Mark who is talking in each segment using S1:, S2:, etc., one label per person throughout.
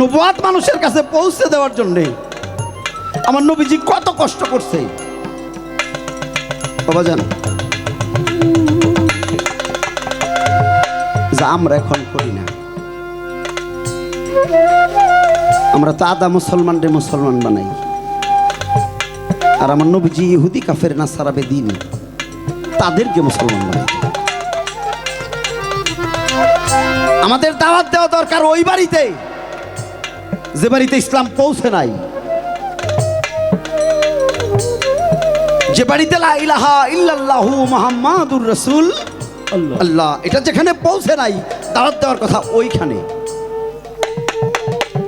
S1: নবুয়াত মানুষের কাছে পৌঁছে দেওয়ার জন্যে আমার নবীজি কত কষ্ট করছে। বাবা জান, যা আমরা এখন করি না। আমরা তো আদা মুসলমান রে মুসলমান বানাই। আর আমার নবীজি ইহুদি, কাফের না সারাবে দিন তাদেরকে মুসলমান বানাই। আমাদের দাওয়াত দেওয়া দরকার ওই বাড়িতে। যে বাড়িতে ইসলাম পৌঁছে নাই যে বাড়িতে লা ইলাহা ইল্লাল্লাহু মুহাম্মাদুর রাসূল
S2: আল্লাহ।
S1: এটা যেখানে পৌঁছে নাই দাওয়াত দেওয়ার কথা ওইখানে।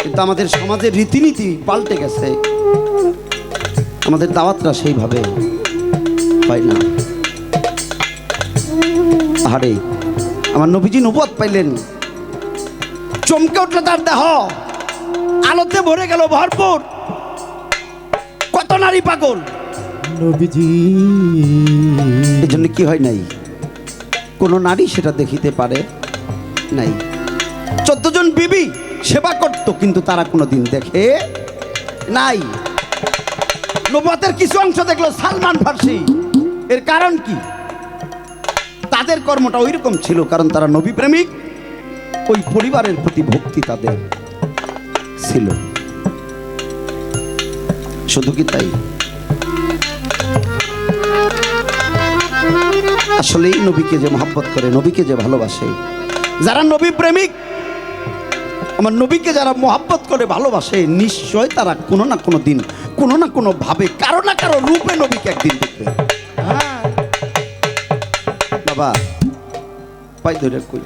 S1: কিন্তু আমাদের সমাজের রীতিনীতি পাল্টে গেছে। আমাদের দাওয়াতটা সেইভাবে হয় না। আরে আমার নবীজি নবুয়াত পাইলেন। চমকে উঠল তার দেহ। আলোতে ভরে গেল ভরপুর। কত নারী পাগল?
S2: নবীজি।
S1: এই জন্য কি হয় নাই? কোনো নারী সেটা দেখিতে পারে নাই। চোদ্দ জন বিবি সেবা করত কিন্তু তারা কোনো দিন দেখে নাই। নবাতের কিছু অংশ দেখল সালমান ফার্সি। এর কারণ কি? তাদের কর্মটা ওই রকম ছিল কারণ তারা নবী প্রেমিক ওই পরিবারের প্রতি ভক্তি তাদের। ছিল। শুধু কি তাই? আসলেই নবীকে যে মহাব্বত করে নবীকে যে ভালোবাসে যারা নবী প্রেমিক আমার নবীকে যারা মহাব্বত করে ভালোবাসে নিশ্চয় তারা কোনো না কোনো দিন কোনো না কোনো ভাবে কারও না কারও রূপে নবীকে একদিন দেখবে। হ্যাঁ। বাবা পাই ধরে কই?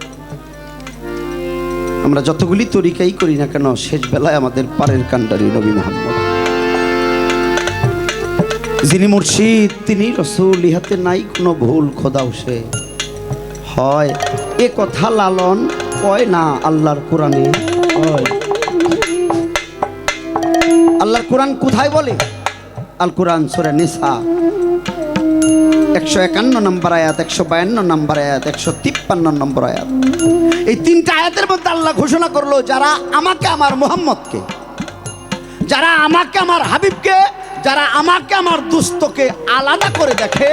S1: আমরা যতগুলি তরিকাই করি না কেন শেষ বেলায় আমাদের পারের কান্ডারি নবী মোহাম্মদ। যিনি মুর্শিদ, তিনি রসুল, ইহাতে নাই কোনো ভুল, খোদাও সে। হয়, এ কথা লালন কয় না আল্লাহর কোরআনে? আল্লাহর কোরআন কোথায় বলে? আল কোরআন সুরে নিসা। একশো একান্ন নম্বর আয়াত, একশো বায়ান্ন নম্বর আয়াত, একশো তিপ্পান্ন নম্বর আয়াত। এই তিনটা আয়াতের মধ্যে আল্লাহ ঘোষণা করল, যারা আমাকে আমার মোহাম্মদকে, যারা আমাকে আমার হাবিবকে, যারা আমাকে আমার দুস্থকে আলাদা করে দেখে,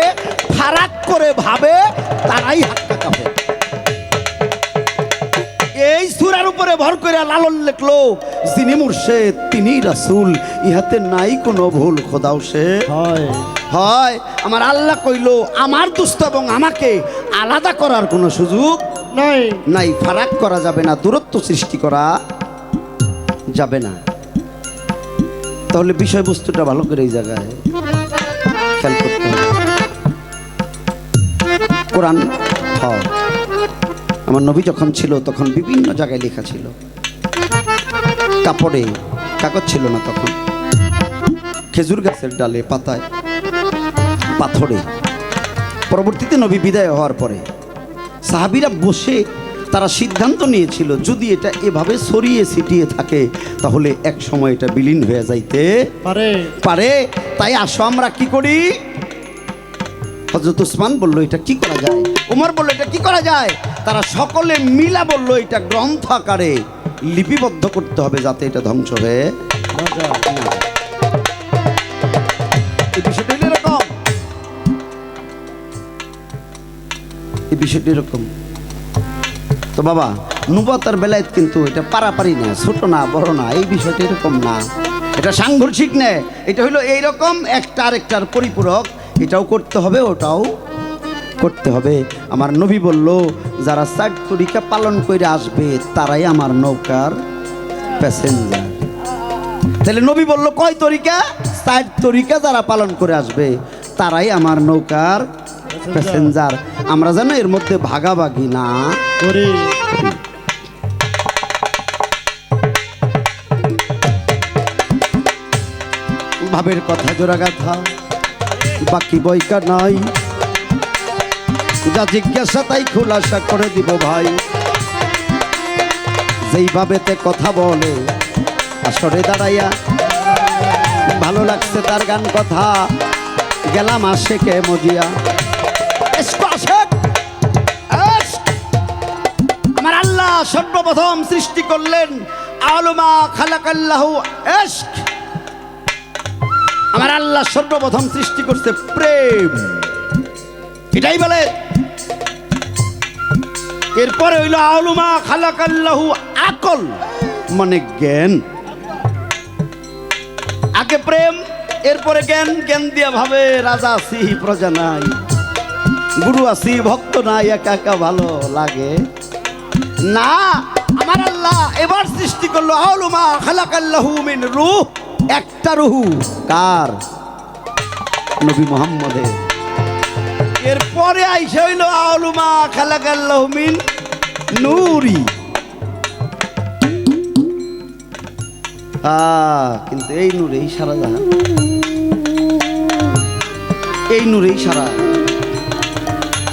S1: ফারাক করে ভাবে, তারাই হাক্কা কাফে এই সুরার উপরে ভর করে লালন লেখলো, যিনি মুর্শেদ তিনি রাসুল, ইহাতে নাই কোনো ভুল, খোদাও সে।
S2: হয়।
S1: হয় আমার আল্লাহ কইলো আমার দুস্থ এবং আমাকে আলাদা করার কোনো সুযোগ
S2: নাই।
S1: নাই ফারাক করা যাবে না দূরত্ব সৃষ্টি করা যাবে না। তাহলে বিষয়বস্তুটা ভালো করে এই জায়গায় খেয়াল করতে হবে। কোরআন আমার নবী যখন ছিল তখন বিভিন্ন জায়গায় লেখা ছিল। কাপড়ে কাগজ ছিল না তখন। খেজুর গাছের ডালে পাতায়। পাথরে। পরবর্তীতে নবী বিদায় হওয়ার পরে সাহাবিরা বসে তারা সিদ্ধান্ত নিয়েছিল যদি এটা এভাবে সরিয়ে ছিটিয়ে থাকে তাহলে এক সময় এটা বিলীন হয়ে যাইতে
S2: পারে।
S1: পারে। তাই আসো আমরা কি করি? হজরত উসমান বলল এটা কি করা যায়? উমর বলল এটা কি করা যায়? তারা সকলে মিলা বলল এটা গ্রন্থ আকারে লিপিবদ্ধ করতে হবে যাতে এটা ধ্বংস হয়ে না এই বিষয়টা এরকম। তো বাবা, নুবতার বেলায় কিন্তু এটা পারাপারি না, ছোট না, বড় না, এই বিষয়টা এরকম না। এটা সাংঘর্ষিক নেয় এটা হলো এইরকম একটা আরেকটার পরিপূরক, এটাও করতে হবে, ওটাও করতে হবে। আমার নবী বলল, যারা চার তরিকা পালন করে আসবে, তারাই আমার নৌকার প্যাসেঞ্জার তাহলে নবী বলল, কয় তরিকা? চার তরিকা যারা পালন করে আসবে, তারাই আমার নৌকার প্যাসেঞ্জার আমরা যেন এর মধ্যে ভাগাভাগি না
S2: করি।
S1: ভাবের কথা জোড়া গাথা বাকি বইকা নাই। যা জিজ্ঞাসা তাই খোলাসা করে দিব ভাই। যেইভাবে তে কথা বলে আসরে দাঁড়াইয়া ভালো লাগছে তার গান কথা। গেলাম মজিয়া এসকো আশেক, এস। আমার আল্লাহ সর্বপ্রথম সৃষ্টি করলেন আলমা খালাকাল্লাহু এশক আমার আল্লাহ সর্বপ্রথম সৃষ্টি করছে প্রেম। এটাই বলে, এরপরে হইল আলুমা খালাকাল্লাহু আকল মানে জ্ঞান। আগে প্রেম, এরপরে জ্ঞান জ্ঞান দিয়া ভাবে রাজা, সিহি, প্রজা নাই। গুরু আছি ভক্ত না একা একা ভালো লাগে। না, আমার আল্লাহ এবার সৃষ্টি করল আলুমা খালাকাল্লাহু মিন রূহ, একটা রুহু। কার? নবী মোহাম্মদের। এরপরে আইসা হইল আলুমা খালাকাল্লাহু মিন নূরি। কিন্তু এই নূরেই সারা জাহান। এই নূরেই সারা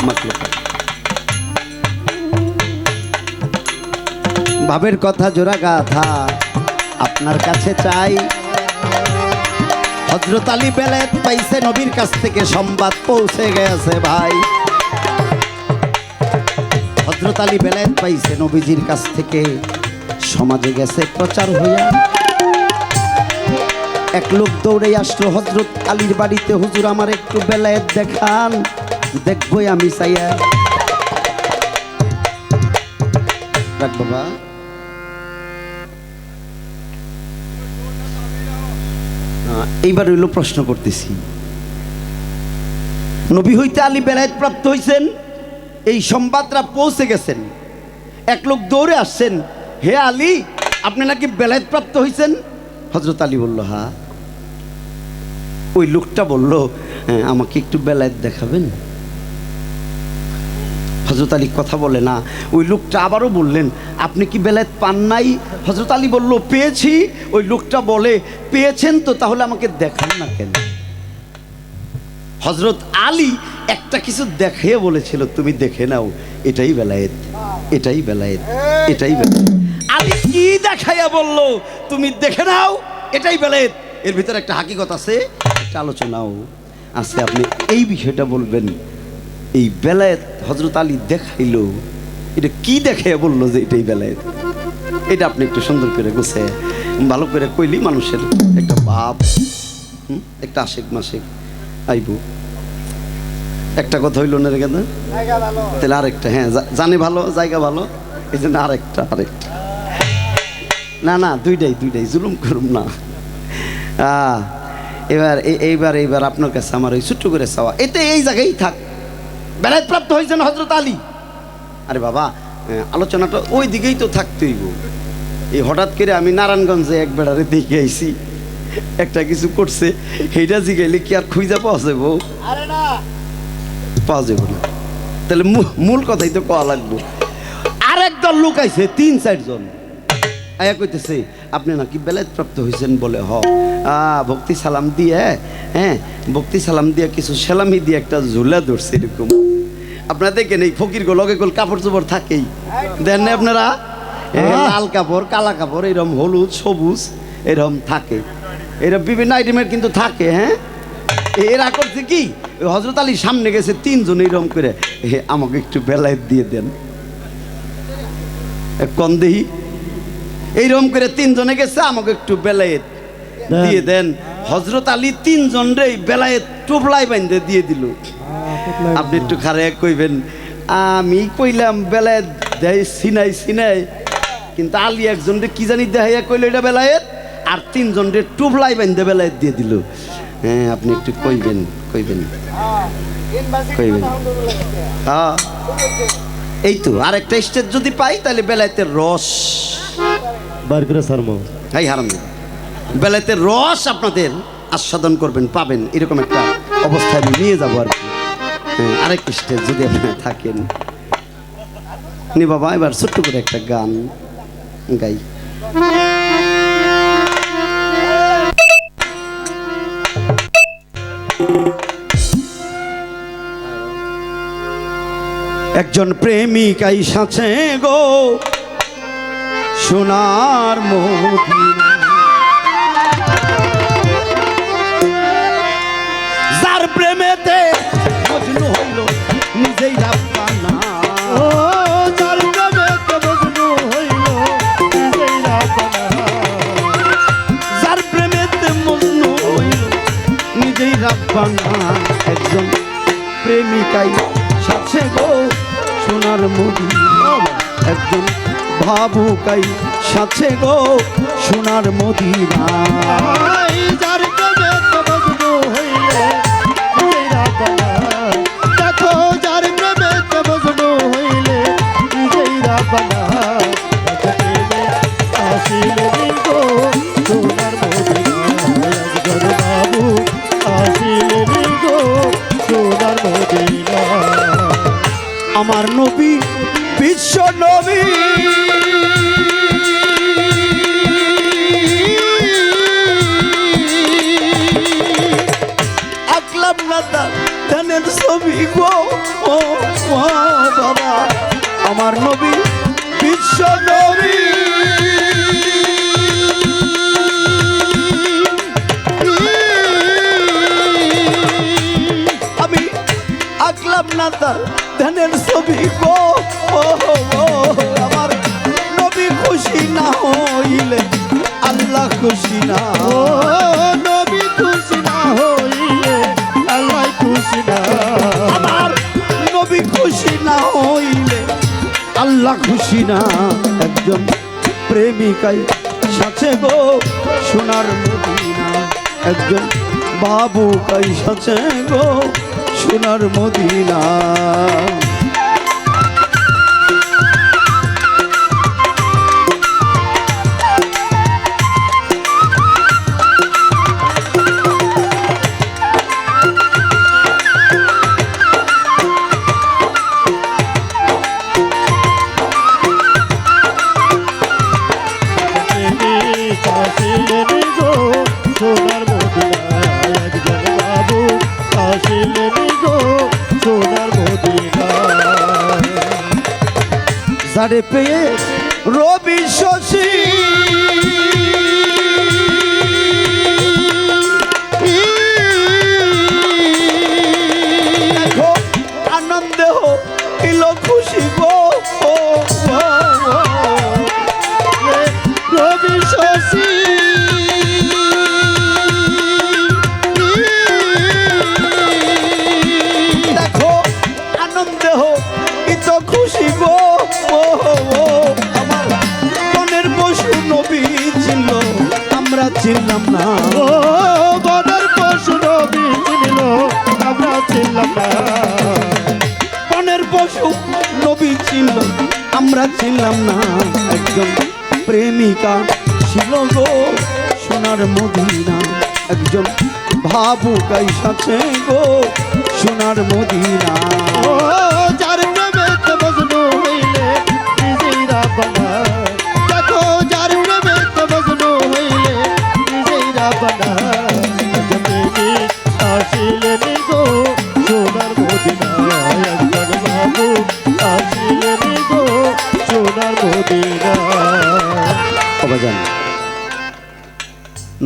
S1: মাখলুক ভাবের কথা জোড়া গাথা আপনার কাছে চাই। হজরত আলী বেলায়েত পাইছে নবীর কাছ থেকে সংবাদ, পৌঁছে গেছে ভাই। হজরত আলী বেলায়েত পাইছে নবীজির কাছ থেকে, সমাজে গেছে প্রচার হইয়া। এক লোক দৌড়ে আসলো হজরত আলীর বাড়িতে, হুজুর, আমার একটু বেলায়েত দেখান। দেখবই আমি চাইয়া রাখ বাবা। এইবার হইল প্রশ্ন করতেছি। নবী হইতে আলী বেলায়েত প্রাপ্ত হয়েছেন এই সংবাদরা পৌঁছে গেছেন। এক লোক দৌড়ে আসছেন হে আলী আপনি নাকি বেলায়েত প্রাপ্ত হয়েছেন হজরত আলী বলল হা। ওই লোকটা বলল "হ্যাঁ, আমাকে একটু বেলায়েত দেখাবেন? হজরত আলী কথা বলে না। ওই লোকটা আবারও বললেন, আপনি কি বেলায়েত পান নাই? হজরত আলী বলল, পেয়েছি। ওই লোকটা বলে, পেয়েছেন তো, তাহলে আমাকে দেখান না কেন? হজরত আলী একটা কিছু দেখিয়ে বলেছিল, তুমি দেখে নাও, এটাই বেলায়েত এটাই বেলায়েত এটাই বেলায়েত। আলী কি দেখাইয়া বলল, তুমি দেখে নাও, এটাই বেলায়েত। এর ভিতরে একটা হাকিকত আছে, একটা আলোচনাও আছে। আপনি এই বিষয়টা বলবেন এই বেলায়েত হজরত আলী দেখাইল, এটা কি দেখাইয়া বলল যে এটাই বেলায়েত? এটা আপনি একটু সুন্দর করে গুছে, ভালো করে কইলি মানুষের একটা ভাব একটা আশেক মাসেক আইব। একটা কথা হইল না রে কেন তাহলে আরেকটা হ্যাঁ জানে ভালো, জায়গা ভালো, এই জন্য আরেকটা আরেকটা। না না, দুইটাই দুইটাই, জুলুম করুম না। এবার এইবার এইবার আপনার কাছে আমার ওই ছোট্ট করে চাওয়া, এতে এই জায়গায় থাক। বেলায় প্রাপ্ত হয়েছেন হজরত আলী। আরে বাবা আলোচনাটা ওই দিকেই তো থাকতেইব এই হঠাৎ করে আমি নারায়ণগঞ্জে এক বেড়ারে দেখে আইছি। একটা কিছু করছে সেইটা জিগাইলে কি আর খুঁজা পাওয়া যাব পাওয়া যাবে না। তাহলে মূল কথাই তো পাওয়া লাগবো। আর একদল লোক আইছে তিন চারজন আয়া কইতেছে আপনি নাকি বেলায় প্রাপ্ত হয়েছেন বলে হ। ভক্তি সালাম দিয়ে হ্যাঁ ভক্তি সালাম দিয়ে কিছু সেলামি দিয়ে একটা ঝুলা ধরছে এরকম। আপনারা দেখেন এই ফকির গো লগে গোল কাপড় চোপড় থাকেই। দেন না আপনারা? লাল কাপড় কালা কাপড় এরকম হলুদ সবুজ এরকম থাকে। এরকম বিভিন্ন আইটেমের কিন্তু থাকে হ্যাঁ? এরা করছে কি? হজরত আলীর সামনে গেছে তিনজন এরকম করে। "হে, আমাকে একটু বেলায় দিয়ে দেন। এ, কন দেহি। এইরকম করে তিনজনে গেছে আমাকে একটু বেলায়েত দিয়ে দেন। হজরত আলী তিনজন রে বেলায়েত টোপলাই বাইন্দে দিয়ে দিল। আপনি একটু খারে কইবেন আমি কইলাম বেলায়েত দেয় সিনাই সিনাই। কিন্তু আলী একজন রে কি জানি দেখাইয়া কইল এটা বেলায়েত? আর তিনজন রে টোপলাই বাইন্দে বেলায়েত দিয়ে দিল। হ্যাঁ আপনি একটু কইবেন কইবেন। কইবেন। হ্যাঁ। এই তো আর একটা স্টেজ যদি পাই তাহলে বেলাতে রস।
S2: বার করে সারমো
S1: হাই হারাম বেলাতে রস আপনাদের আস্বাদন করবেন পাবেন এরকম একটা অবস্থায় আমি নিয়ে যাব আর কি। হ্যাঁ, আরেক স্টেজ যদি আপনি থাকেন। নি বাবা এবার ছোট্ট করে একটা গান গাই। একজন প্রেমিক আইসাছে গো সোনার মদিনা যার প্রেমেতে মজনু হইল নিজেই নিজেই
S2: রাব্বানা প্রেমেতে মজনু হইল নিজেই
S1: রাব্বানা একজন প্রেমিকাই সাথে গো সোনার মুদি একজন ভাবুকাই সাথে গো সোনার মদিনা না ধানের ছবি গো। ও বাবা আমার নবী বিশ্ব নবী। আমি আঁকলাম না তার ধানের ছবি গো। ও, আমার নবী খুশি না হইলে আল্লাহ খুশি না।
S2: আল্লাহ খুশি না,
S1: একজন প্রেমিকাই সাথে গো সোনার মদিনা। একজন বাবু কাই সাথে গো সোনার মদিনা। আনন্দে হো ইত খুশি গো আমার মনের পশু নবী ছিল আমরা ছিলাম না।
S2: ও বদর পশু রবি চিনিল আমরা ছিলাম না।
S1: বনের পশু নবী ছিল আমরা ছিলাম না। একজন প্রেমিকা ছিল গো সোনার মদিনা। একজন ভাবুকাই সাথে গো সোনার মদিনা।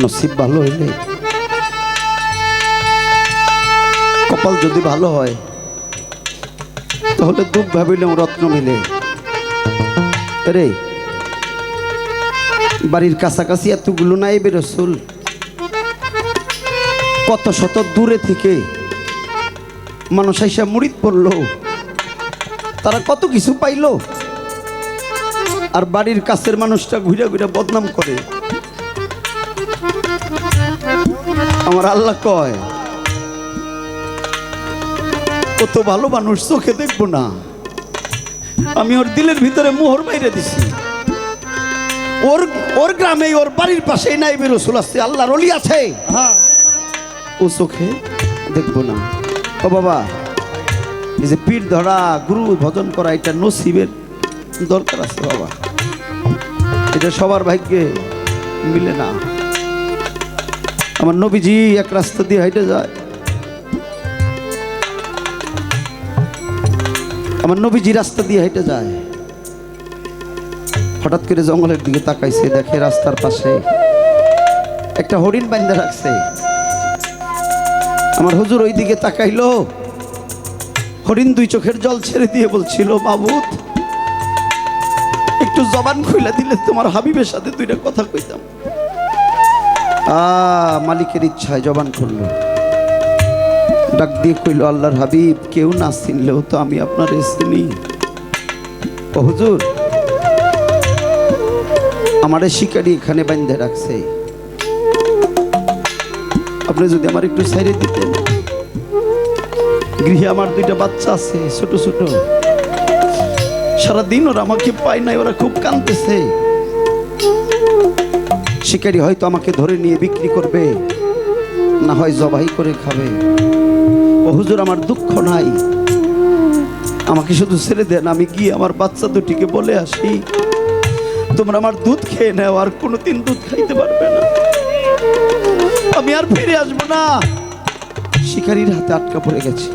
S1: নসিব ভালো হইলে। কপাল যদি ভালো হয়, তাহলে দুঃখ ভাবিলেও রত্ন মিলে রে বাড়ির কাছাকাছি এতগুলো নাই বেরসুল কত শত দূরে থেকে মানুষ আইসা মুড়িদ পড়ল। তারা কত কিছু পাইলো? আর বাড়ির কাছের মানুষটা ঘুরে ঘুরে বদনাম করে। আমার আল্লাহ কয় কত ভালো মানুষ চোখে দেখব না। আমি ওর দিলের ভিতরে মোহর মাইরে দিছি। ওর ওর গ্রামে ওর বাড়ির পাশেই নাই রসুল আছে আল্লাহর অলি আছে।
S2: হ্যাঁ।
S1: ও চোখে দেখব না। ও বাবা এই যে পীর ধরা গুরু ভজন করা এটা নসিবের দরকার আছে বাবা। এটা সবার ভাগ্যে মিলে না। আমার নবীজি এক রাস্তা দিয়ে হাইটে যায়। আমার নবীজি রাস্তা দিয়ে হেঁটে যায়। হঠাৎ করে জঙ্গলের দিকে তাকাইছে, দেখে রাস্তার পাশে একটা হরিণ বান্ধা রাখছে। আমার হুজুর ওই দিকে তাকাইলো। হরিণ দুই চোখের জল ছেড়ে দিয়ে বলছিল, মাবুদ একটু জবান খুলে দিলে তোমার হাবিবের সাথে দুইটা কথা কইতাম। আ, মালিকের ইচ্ছায় জবান খুললো ডাক দিয়ে কইল, আল্লাহর হাবিব, কেউ না চিনলেও তো আমি আপনার চিনি হুজুর, আমারে শিকারি এখানে বান্ধে রাখছে। আপনি যদি আমার একটু সাইডে দিতেন। গৃহে আমার দুইটা বাচ্চা আছে, ছোট ছোট। সারাদিন ওরা আমাকে পায় নাই, ওরা খুব কাঁদতেছে। শিকারি হয়তো আমাকে ধরে নিয়ে বিক্রি করবে, না হয় জবাই করে খাবে। ও হুজুর, আমার দুঃখ নাই। আমাকে শুধু ছেড়ে দেন, আমি গিয়ে আমার বাচ্চা দুটিকে বলে আসি। তোমরা আমার দুধ খেয়ে নাও, আর কোনোদিন দুধ খাইতে পারবে না। আমি আর ফিরে আসব না। শিকারীর হাতে আটকা পড়ে গেছে।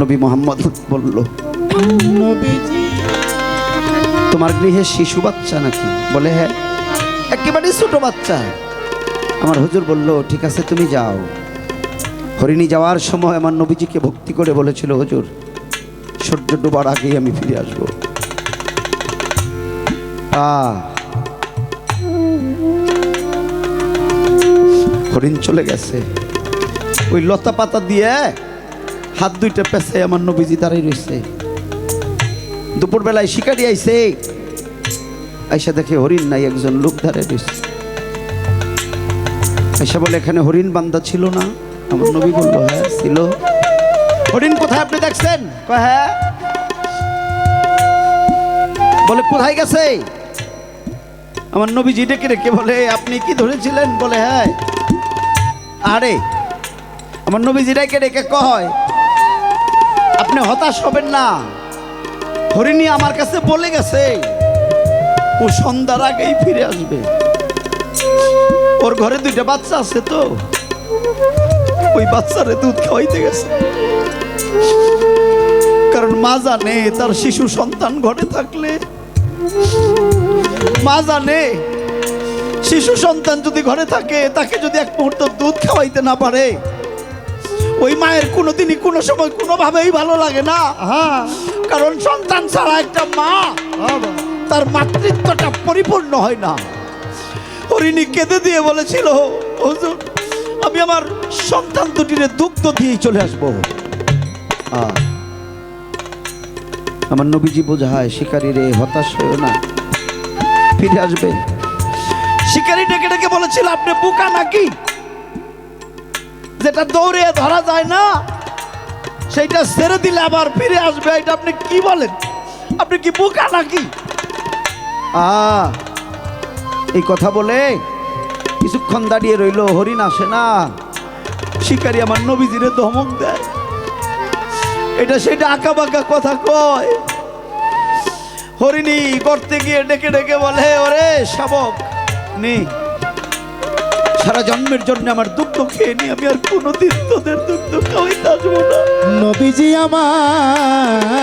S1: নবী মোহাম্মদ বলল তোমার গৃহে শিশু বাচ্চা নাকি? বলে হ্যাঁ। একেবারে ছোট বাচ্চা। আমার হুজুর বলল, ঠিক আছে, তুমি যাও। হরিণী যাওয়ার সময় আমার নবীজিকে ভক্তি করে বলেছিল, হুজুর, সূর্য ডোবার আগেই আমি ফিরে আসব। হরিণ চলে গেছে। ওই লতা পাতা দিয়ে হাত দুইটা পেছে আমার নবীজি দাঁড়িয়ে রয়েছে। দুপুরবেলায় শিকারি আইছে। আইসা দেখে হরিণ নাই, একজন লোক ধারে আইসা বলে, এখানে হরিণ বান্দা ছিল না, আমার নবী বলল হ্যাঁ ছিল। হরিণ কোথায় আপনি দেখছেন? হ্যাঁ। বলে, কোথায় গেছে? আমার নবীজি ডেকে ডেকে বলে, আপনি কি ধরেছিলেন? বলে হ্যাঁ। আরে? আমার নবীজি ডেকে ডেকে কয়, আপনি হতাশ হবেন না। হরিণী আমার কাছে বলে গেছে, ও সন্ধ্যার আগেই ফিরে আসবে। ওর ঘরে দুইটা বাচ্চা আছে তো, ওই বাচ্চারে দুধ খাওয়াইতে গেছে। কারণ মা জানে তার শিশু সন্তান ঘরে থাকলে, মা জানে শিশু সন্তান যদি ঘরে থাকে, তাকে যদি এক মুহূর্ত দুধ খাওয়াইতে না পারে ওই মায়ের কোনোদিনই কোনো সময় কোনোভাবেই ভালো লাগে না।
S2: হ্যাঁ।
S1: কারণ সন্তান ছাড়া একটা মা তার মাতৃত্বটা পরিপূর্ণ হয় না। হরিণী কেঁদে দিয়ে বলেছিল হুজুর আমি আমার সন্তান দুটিরে দুগ্ধ দিয়েই চলে আসব। আমার নবীজি বোঝায় শিকারী রে হতাশ হয়েও না ফিরে আসবে। শিকারী ডেকে ডেকে বলেছিল আপনি বুকা নাকি? যেটা দৌড়ে ধরা যায় না, সেইটা ছেড়ে দিলে আবার ফিরে আসবে, এটা আপনি কি বলেন? আপনি কি বোকা নাকি? আ, এই কথা বলে কিছুক্ষণ দাঁড়িয়ে রইল, হরিণ আসে না। শিকারি আমার নবীজিরে ধমক দেয়। এটা সেটা আঁকা বাঁকা কথা কয়। হরিণী করতে গিয়ে ডেকে ডেকে বলে, ওরে শাবক, নে। সারা জন্মের জন্য আমার দুগ্ধ খেয়ে নি আমি আর কোনোদিন তোদের দুগ্ধ খাওয়াইতে আসব না।
S2: নবীজি আমার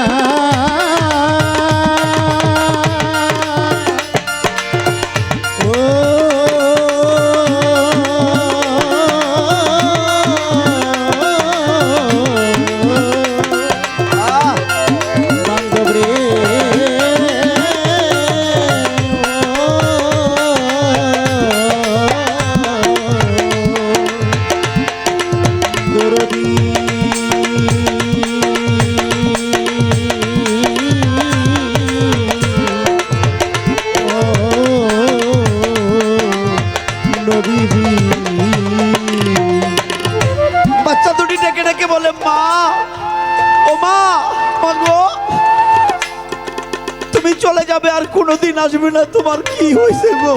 S1: কোনোদিন আসবে না, তোমার কি হয়েছে গো?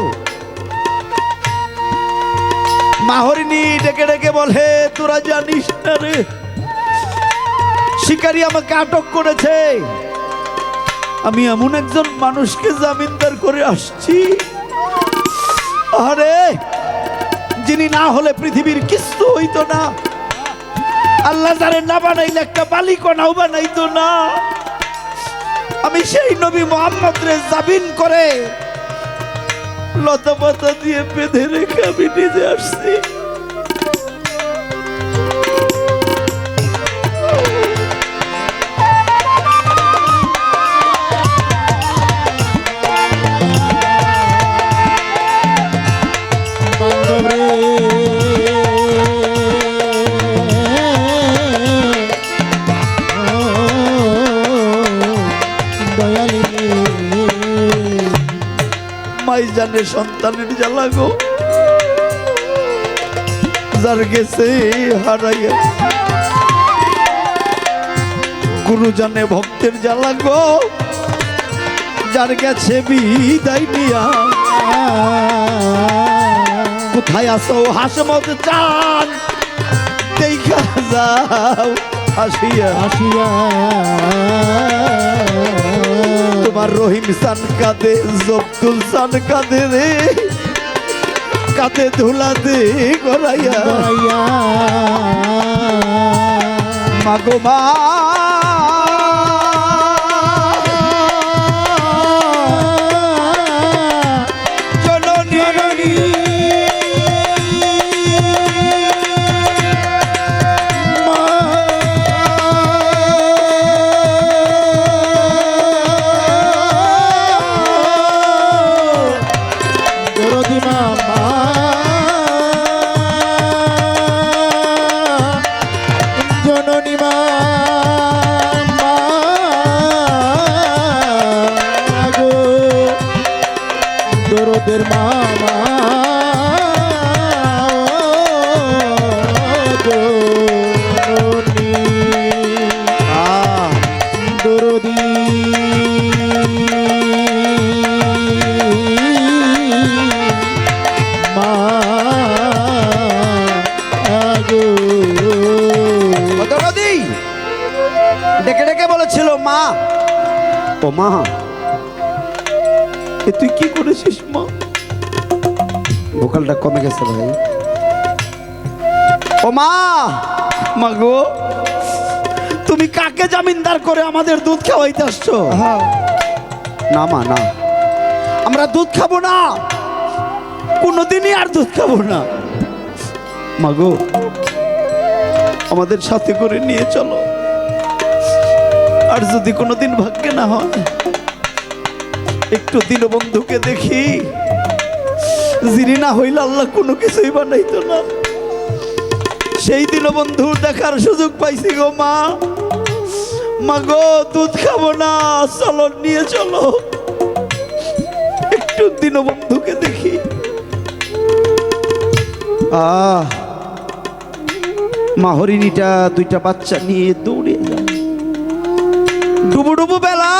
S1: মাহরিনী ডেকে ডেকে বলে, তোরা জানিস না রে, শিকারী আমাকে আটক করেছে। আমি এমন একজন মানুষকে জামিনদার করে আসছি। আরে, যিনি না হলে পৃথিবীর কিছু হইতো না। আল্লাহ যারে না বানাইলে একটা বালিকণাও বানাইতো না। আমি সেই নবী মোহাম্মদ রে জাবিন করে লতা পাতা দিয়ে বেঁধে রেখে আমি নিজে আসছি।
S2: মাই জানে সন্তানের জ্বালা গো। যার গেছে, হারাইয়া গুরু জানে ভক্তের জ্বালা গো। যার গেছে, বিদায় নিয়া। কোথায় আসো হাসমত চান। দেখা যাও, আসিয়া।
S3: আসিয়া।
S2: তোমার রহিম সান কাঁদে জব্দুল সান কাঁদে রে। কাঁদে ধুলা দে গড়াইয়া।
S3: গড়াইয়া
S2: মাগো মা।
S1: ডেকে ডেকে বলেছিল মা। ও মা।
S2: এ তুই কি করেছিস মা?
S1: ভোকালটা কমে গেছে ভাই। ও মা।
S2: মাগো তুমি কাকে জামিনদার করে আমাদের দুধ খাওয়াইতে আসছো?
S1: না মা না।
S2: আমরা দুধ খাব না। কোনোদিনই আর দুধ খাব না। মাগো আমাদের সাথে করে নিয়ে চলো। আর যদি কোনোদিন ভাগ্যে না হয় একটু দীনবন্ধুকে দেখি। যিনি না হইলে আল্লাহ কোনো কিছুই বানাইতো না। সেই দীনবন্ধু দেখার সুযোগ পাইছি গো মা। মা গো, দুধ খাব না চলো নিয়ে চলো। একটু দীনবন্ধুকে দেখি।
S1: আহ, মা হরিণীটা দুইটা বাচ্চা নিয়ে দৌড়ে যায়। ডুবু ডুবু বেলা,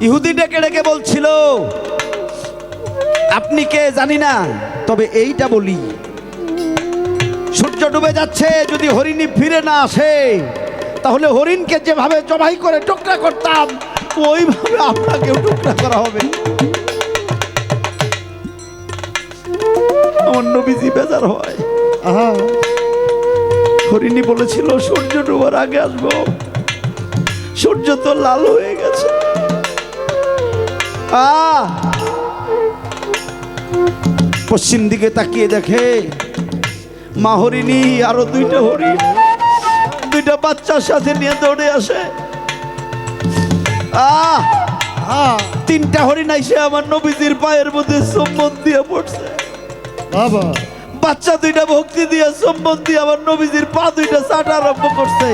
S1: ইহুদি ডেকে ডেকে বলছিল, আপনি কে জানি না, তবে এইটা বলি। সূর্য ডুবে যাচ্ছে, যদি হরিণী ফিরে না আসে তাহলে হরিণকে যেভাবে জবাই করে টুকরা করতাম
S2: ওইভাবে আপনাকেও টুকরা করা হবে। আমার নবীজি বেজার হয়।
S3: আহা।
S2: হরিণী বলেছিল সূর্য ডুবার আগে আসব। সূর্য তো লাল হয়ে গেছে।
S1: পশ্চিম দিকে তাকিয়ে দেখে
S2: মা হরিণী আরও দুইটা হরিণ। দুইটা বাচ্চার সাথে নিয়ে দৌড়ে আসে। আহ! তিনটা হরিণ আইসে আমার নবীজির পায়ের মধ্যে সম্বন্ধ দিয়ে পড়ছে।
S3: বাবা।
S2: বাচ্চা দুইটা ভক্তি দিয়ে সম্বন্ধ দিয়ে আমার নবীজির পা দুইটা চাটা আরম্ভ করছে।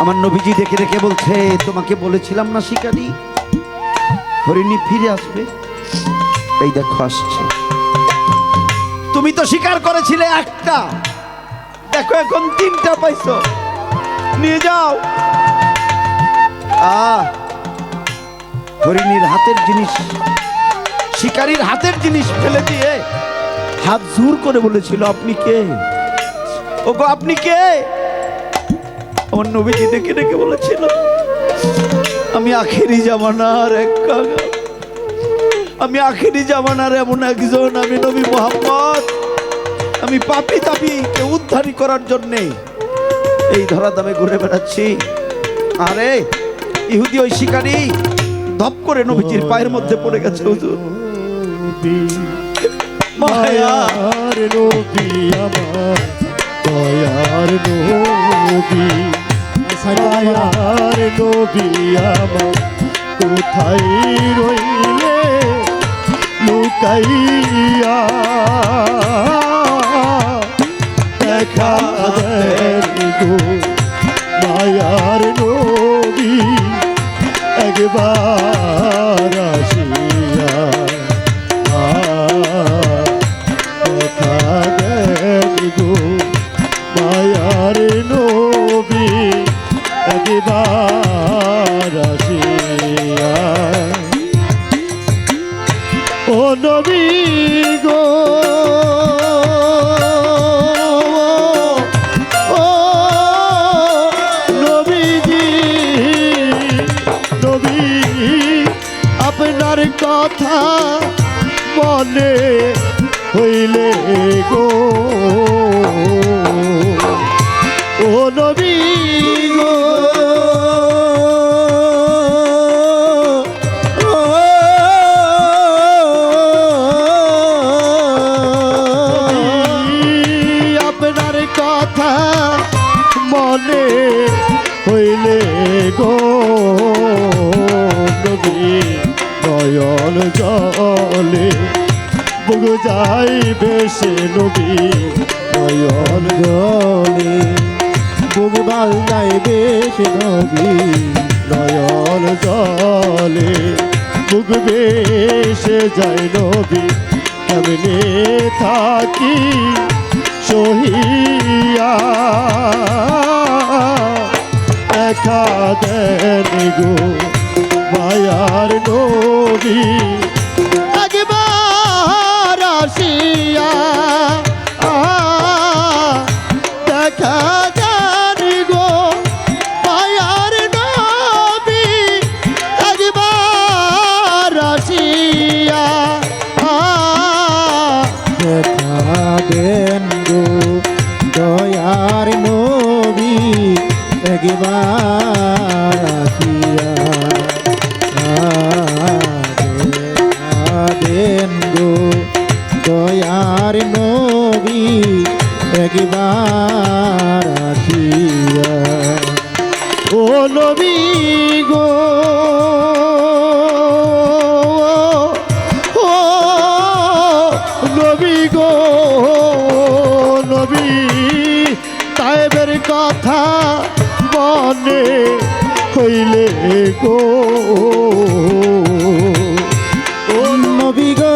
S1: আমার নবীজি দেখে দেখে বলছে তোমাকে বলেছিলাম না শিকারি? হরিণী ফিরে আসবে। এই দেখো আসছে।
S2: তুমি তো স্বীকার করেছিলে একটা। দেখো, এখন তিনটা পাইছো। নিয়ে যাও।
S1: আহ, হরিণীর হাতের জিনিস, শিকারীর হাতের জিনিস ফেলে দিয়ে
S2: হাত জোর করে বলেছিল, আপনি কে? ও গো আপনি কে? আমার নবীজি ডেকে ডেকে বলেছিল, আমি আখেরি জামানার এক আমি আখেরি জামানার এমন একজন, আমি নবী মোহাম্মদ। আমি পাপি তাপিকে উদ্ধারি করার জন্যে এই ধরা দামে ঘুরে বেড়াচ্ছি। আরে, ইহুদি ওই শিকারি, ধপ করে নবীজির পায়ের মধ্যে পড়ে গেছে, হুজুর। মায়া।
S3: মায়ার মায়ার কোথায় রইলে? লুকাইয়া দেখা দেন গো মায়ার নবী একবার আসিয়া নয়ন জলে বুক যাই বেশে নবী। নয়ন জলে বুক বাল যাই বেশে নবী। নয়ন জলে বুক বেশে যায় নবী। কেমনে থাকি সহিয়া? দেখা দেন গো মায়ার নবী একবার আসিয়া দেখা দেন গো, মায়ার নবী একবার আসিয়া
S2: দেখা দেন গো, দয়ার নবী একবার গো।
S3: ও নবী গো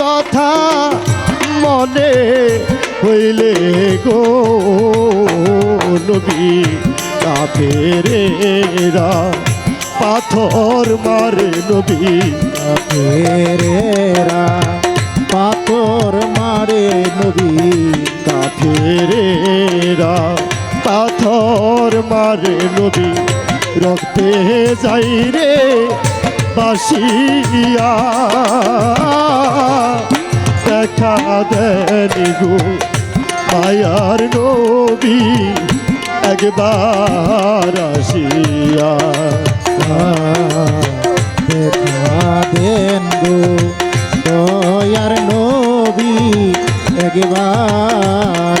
S3: কথা মনে হইলে গো
S2: নবী
S3: কাফেরেরা পাথর মারে নবী।
S2: ফেরেরা, পাথর মারে নবী
S3: কাফেরেরা পাথর মারে নবী, রক্তে যাই রে বাসিয়া। দেখা দেন গো মায়ার নবী, একবার আসিয়া। দেন গো। দয়ার নবী একবার